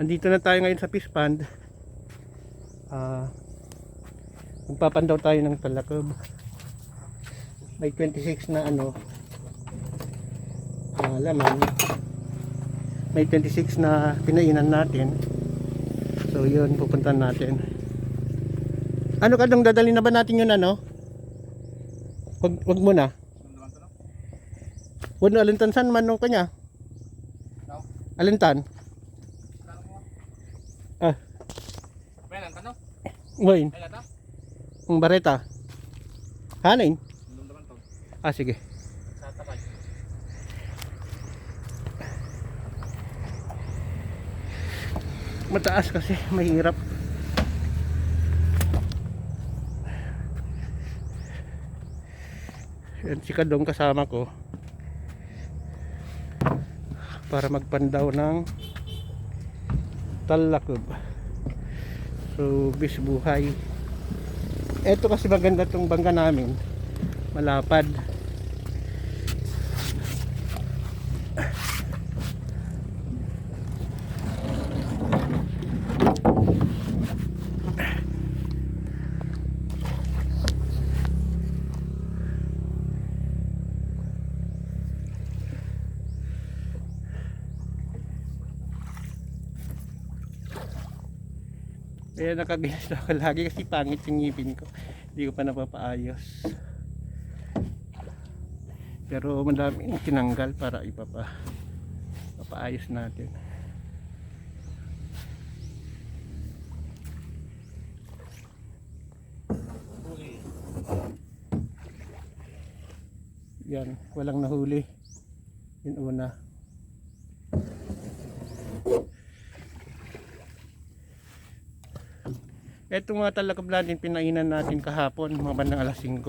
Andito na tayo ngayon sa fish pond. Ah, magpapandaw tayo ng talakob. May 26 na ano, ah, laman. May 26 na pinainan natin. So yun, pupuntahan natin. Ano ka dong dadali na ba natin yun ano? Wag, wag mo na. Wano alintan san man nung kanya? Alintan? Ah, Meron ka no? Ngayon. Ang bareta. To. Ah, sige. Mataas kasi, mahirap. Yan si Kadong kasama ko. Para magpandaw ng talakob. So, bis buhay. Ito kasi maganda tong bangka namin. Malapad. Kaya nakagilas ako lagi kasi pangit yung ngipin ko. Hindi ko pa napapaayos. Pero madami yung tinanggal para ipapa papaayos natin. Yan, walang nahuli. Yun una. Etong mga talakab natin pinainan natin kahapon mga bandang alas 5.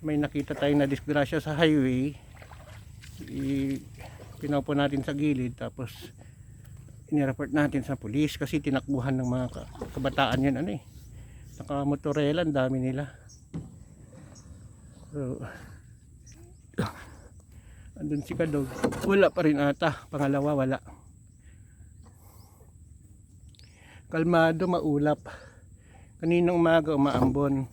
May nakita tayong na disgrasya sa highway. I, pinaupo natin sa gilid tapos inireport natin sa pulis kasi tinakbuhan ng mga ka- kabataan yun ano eh. Nakamotorela, ang dami nila. So, andun si Kadog. Wala pa rin ata. Pangalawa, wala. Kalmado, maulap. Kaninang umaga umaambon.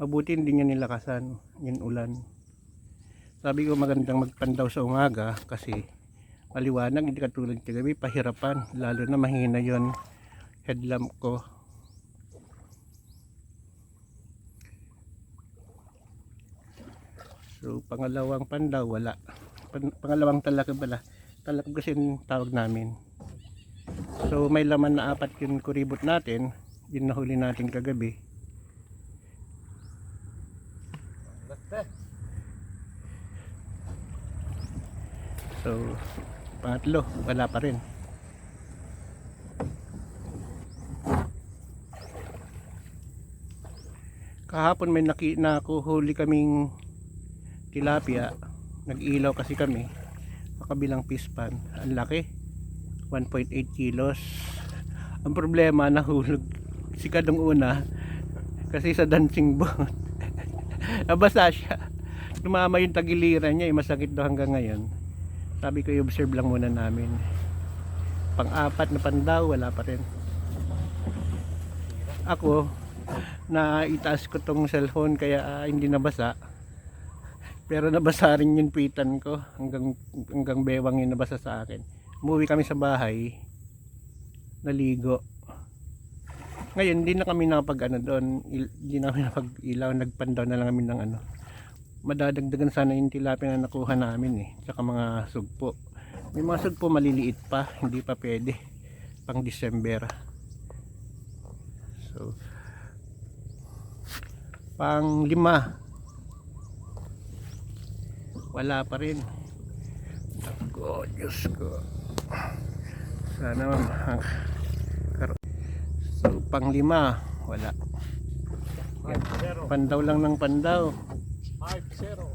Mabuti hindi niya nilakasan yung ulan. Sabi ko magandang magpandaw sa umaga kasi maliwanag hindi katulad kagabi pahirapan lalo na mahina yon headlamp ko. So pangalawang pandaw wala. Pan- pangalawang talakab pala. Talakab kasi tawag namin. So may laman na apat yung kuribot natin. Yun nahuli natin kagabi. So pangatlo, wala pa rin. Kahapon may naki, nakuhuli kaming tilapia. Nag-ilaw kasi kami. Kabilang pispan. Ang laki. 1.8 kilos. Ang problema, nahulog si Kadong una kasi sa dancing boat. Nabasa siya. Tumama yung tagiliran niya, eh, masakit daw hanggang ngayon. Sabi ko, i-observe lang muna namin. Pang-apat na pandaw, wala pa rin. Ako, na itaas ko tong cellphone kaya ah, hindi nabasa. Pero nabasa rin yung pitan ko hanggang hanggang bewang yung nabasa sa akin. Umuwi kami sa bahay. Naligo. Ngayon, hindi na kami nakapag ano doon. Hindi na kami nakapag-ilaw. Nagpandaw na lang kami ng ano. Madadagdagan sana yung tilapia na nakuha namin eh. Tsaka mga sugpo. May mga sugpo maliliit pa. Hindi pa pwede. Pang December. So, pang lima. Wala pa rin. Ako, Diyos ko. Sana kar- So, pang lima. Wala. Yan. 5-0. Pandaw lang ng pandaw. 5-0.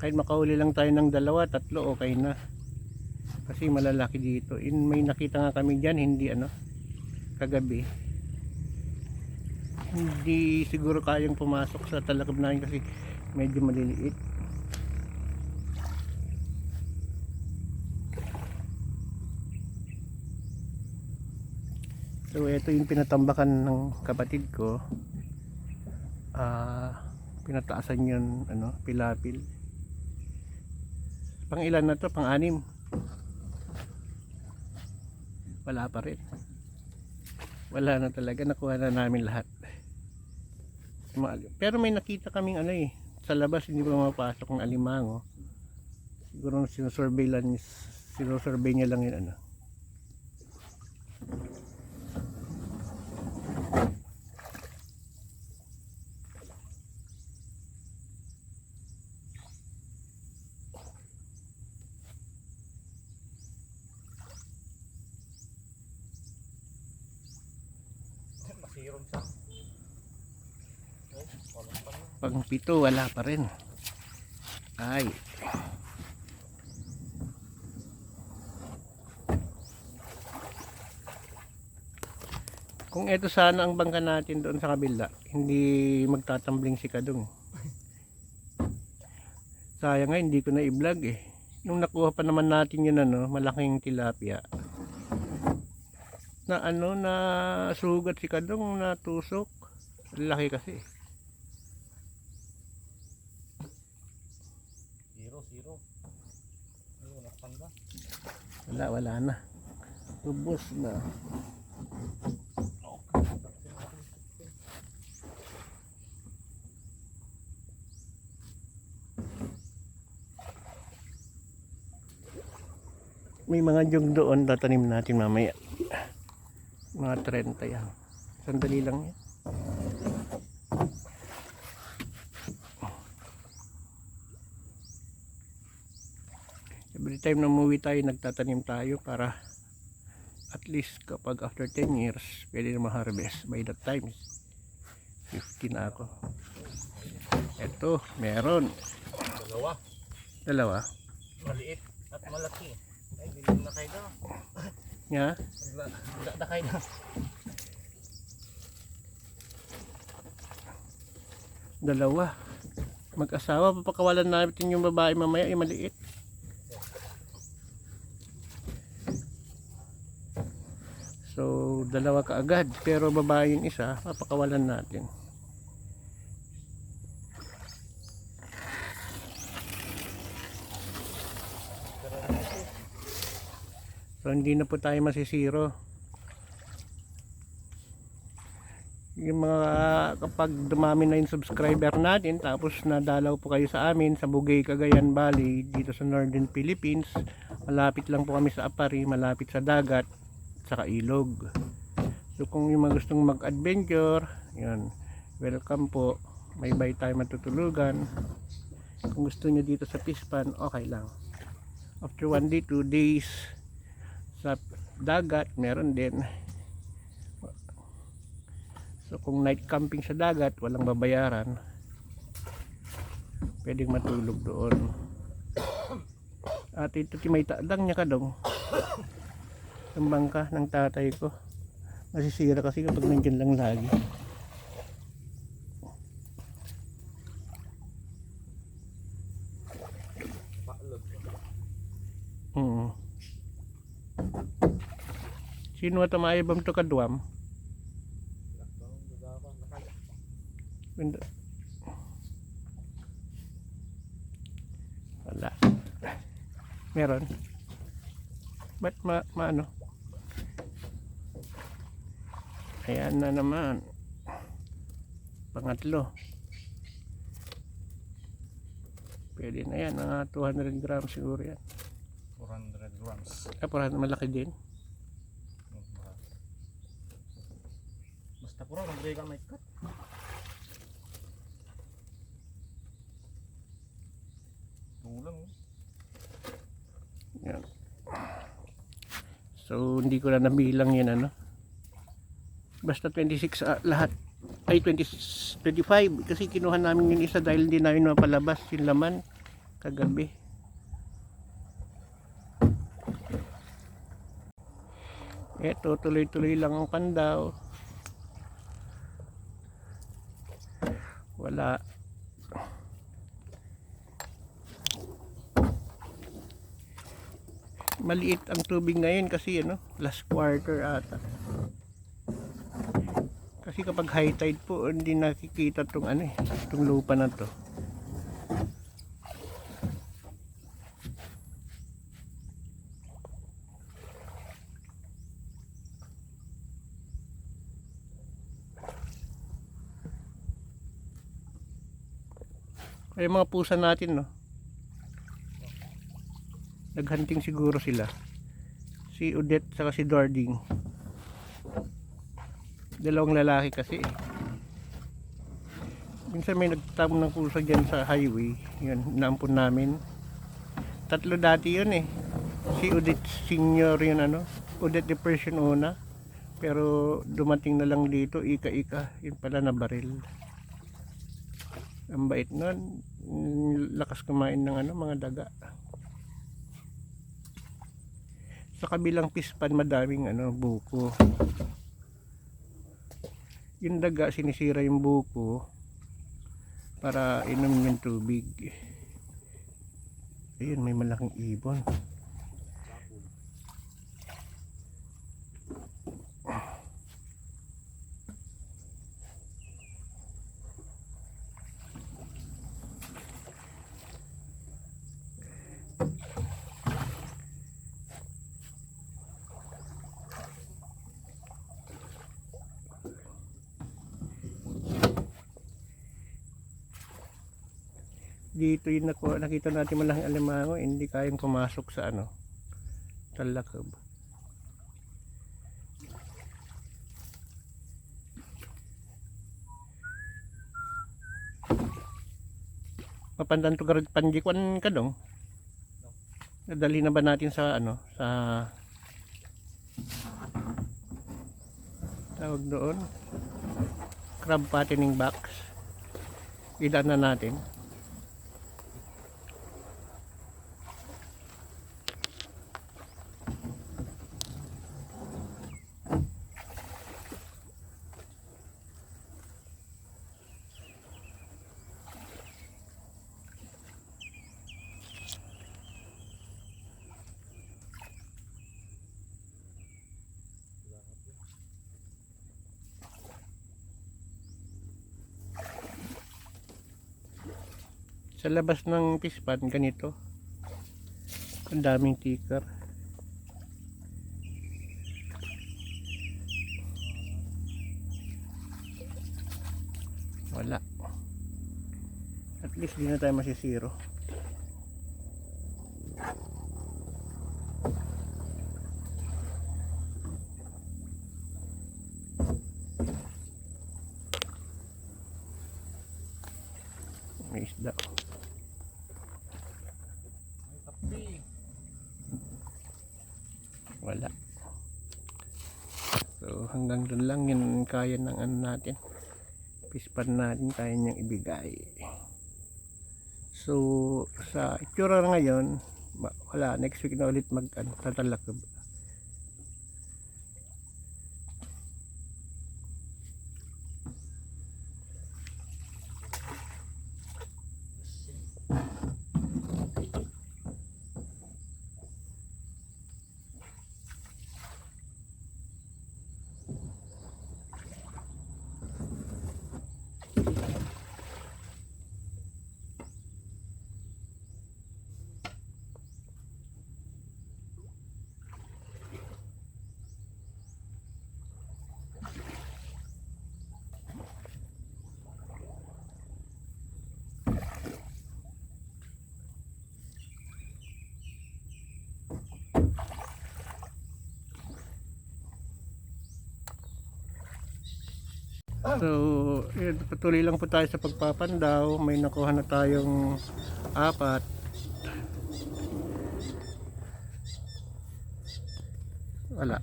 Kahit makahuli lang tayo ng dalawa, tatlo, okay na. Kasi malalaki dito. In, may nakita nga kami dyan, hindi ano, kagabi. Hindi siguro kayang pumasok sa talakab namin kasi medyo maliliit. So ito yung pinatambakan ng kapatid ko. Ah, pinataasan yun ano, pilapil. Pang ilan na to? Pang anim. Wala pa rin. Wala na talaga. Nakuha na namin lahat. Pero may nakita kaming ano eh. Sa labas hindi pa mapasok ng alimango. Siguro sinusurveillance, sinusurvey niya lang yun ano. Masirong siya. Oh, walang pa na. Pang pito, wala pa rin. Ay. Kung ito sana ang bangka natin doon sa kabila, hindi magtatambling si Kadong. Sayang nga, hindi ko na i-vlog eh. Nung nakuha pa naman natin yun ano, malaking tilapia. Na ano, na sugat si Kadong, na tusok. Laki kasi. Zero, zero. Ay, wala pa na. Wala, wala na. Ubus na. May mga jug doon, tatanim natin mamaya. Mga 30 yan. Sandali lang yan. Every time na umuwi tayo, nagtatanim tayo para at least kapag after 10 years, pwede na ma-harvest. By that time, 50 na ako. Ito, meron. Dalawa. Dalawa. Maliit at malaki. Ay, dilim na kayo na. Nga. Na kayo. Dalawa. Mag-asawa, papakawalan natin yung babae mamaya, eh, maliit. So, dalawa kaagad. Pero babae yung isa, papakawalan natin. So, hindi na po tayo masisiro. yung mga kapag dumami na yung subscriber natin tapos nadalaw po kayo sa amin sa Bugay, Cagayan Valley dito sa Northern Philippines malapit lang po kami sa Apari malapit sa dagat saka ilog so kung yung mga gustong mag adventure yun welcome po may bay tayo matutulugan kung gusto nyo dito sa Pispan okay lang after one day, two days sa dagat meron din So kung night camping sa dagat, walang babayaran. Pwedeng matulog doon. At ito may taadang niya kadong. Ang bangka ng tatay ko. Masisira kasi kapag nandyan lang lagi. Oo. Sino ata maayabam to. Ganda. Wala. Meron. Ba't ma, maano? Ayan na naman. Pangatlo. Pwede na yan. Mga 200 grams siguro yan. 400 grams. Ah, parang malaki din. Basta pura, magbigay ka may cut. Tulang. oh. Yan. So, hindi ko na nabilang yan ano. Basta 26 ah, lahat. Ay, 20, 25. Kasi kinuha namin yung isa dahil hindi namin mapalabas yung laman kagabi. Eto, tuloy-tuloy lang ang pandaw. Wala. maliit ang tubig ngayon kasi ano, last quarter ata. Kasi kapag high tide po, hindi nakikita tong ano eh, tong lupa na to. Ay mga pusa natin no. Naghunting siguro sila. Si Odette saka si Darding. Dalawang lalaki kasi eh. Minsan may nagtamo ng pusa dyan sa highway. Yun, naampun namin. Tatlo dati yun eh. Si Odette Senior yun ano. Odette Depression una. Pero dumating na lang dito, ika-ika. Yun pala na baril. Ang bait nun. Lakas kumain ng ano, mga daga. Sa kabilang pispan madaming ano, buko. Yung daga sinisira yung buko para inom yung tubig. Ayun, may malaking ibon. Dito yung nakuha, nakita natin malaking alimango hindi kayang pumasok sa ano talakab mapandan to garod panjikwan ka dong nadali na ba natin sa ano sa tawag doon? Crab fattening box. Idaan na natin sa labas ng pispan ganito. Ang daming ticker wala. At least di na tayo masisiro. May isda. Kapi. wala so hanggang doon lang yun ang kaya ng ano natin. Pispan natin kaya niyang ibigay. So sa itsura ngayon wala next week na ulit mag ano, tatalakab So, yun, patuloy lang po tayo sa pagpapandaw. May nakuha na tayong apat. Wala.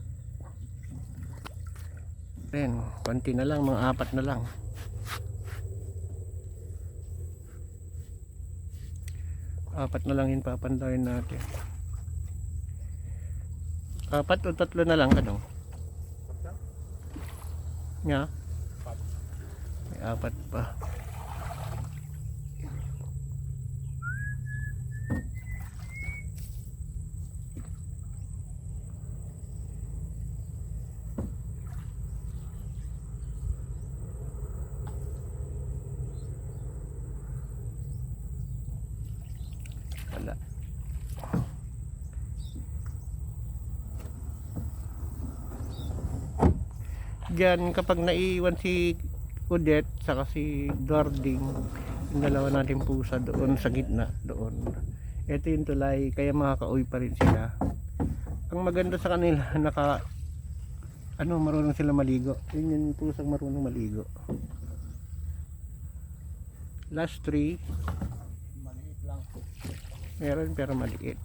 Then, konti na lang, mga apat na lang. Apat na lang yung papandawin natin. Apat o tatlo na lang kanong? Nga? May apat pa. Dyan kapag naiwan si Odette saka si Dording yung dalawa natin pusa doon sa gitna doon. Ito yung tulay kaya makakauwi pa rin sila. Ang maganda sa kanila naka ano marunong sila maligo. Yun yung pusang marunong maligo. Last three. Maliit lang. meron pero maliit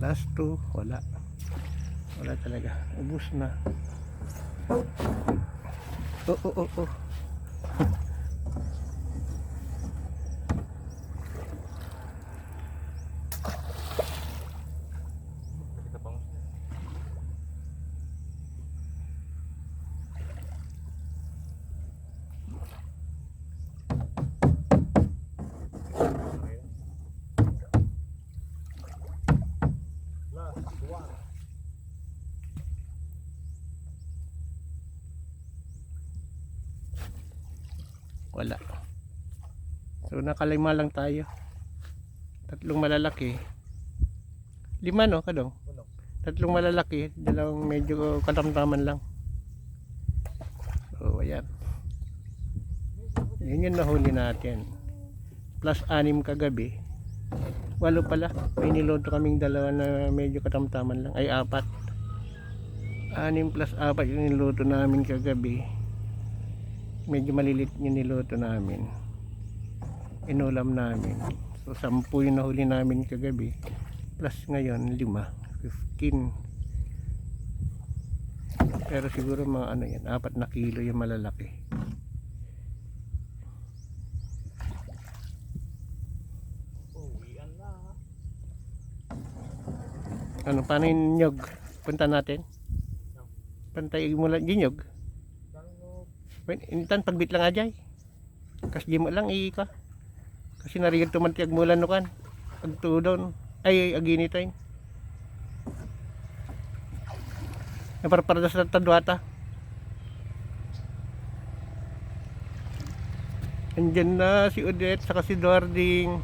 last two wala. Wala talaga. Ubus na. Oh oh oh oh so nakalima lang tayo. Tatlong malalaki. Lima no kadong? Tatlong malalaki dalawang medyo katamtaman lang. So ayan. Yun yung nahuli natin. Plus anim kagabi. Walo pala. May niloto kaming dalawa na medyo katamtaman lang. Ay apat. Anim plus apat yung niluto namin kagabi. Medyo malilit yung niluto namin inulam namin. So sampu yung nahuli namin kagabi. Plus ngayon lima. 15 pero siguro mga ano yan apat na kilo yung malalaki. Ano paano yung nyog? Punta natin? Pantay mo lang yung nyog? Ano? Wait, intan pagbit lang ajay. Kas di mo lang ika kasi narigad tumantiag mo lang nukan pag tudon ay agini tayo naparparada sa tadwata andyan na si Odette saka si Dording.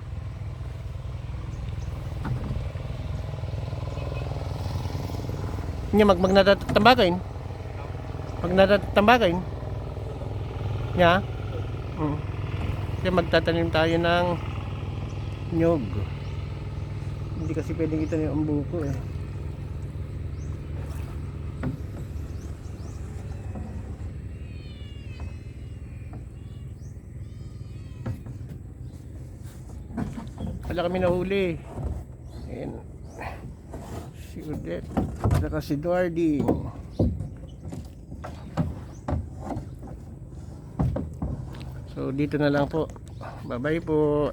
Niya mag magnatatambakin pag natatambakin niya mm. Kasi magtatanim tayo ng nyog. Hindi kasi pwedeng itanim ang buko eh. Wala kami nahuli. Ayan. si Odette. Saka si Duardi so dito na lang po. Bye bye po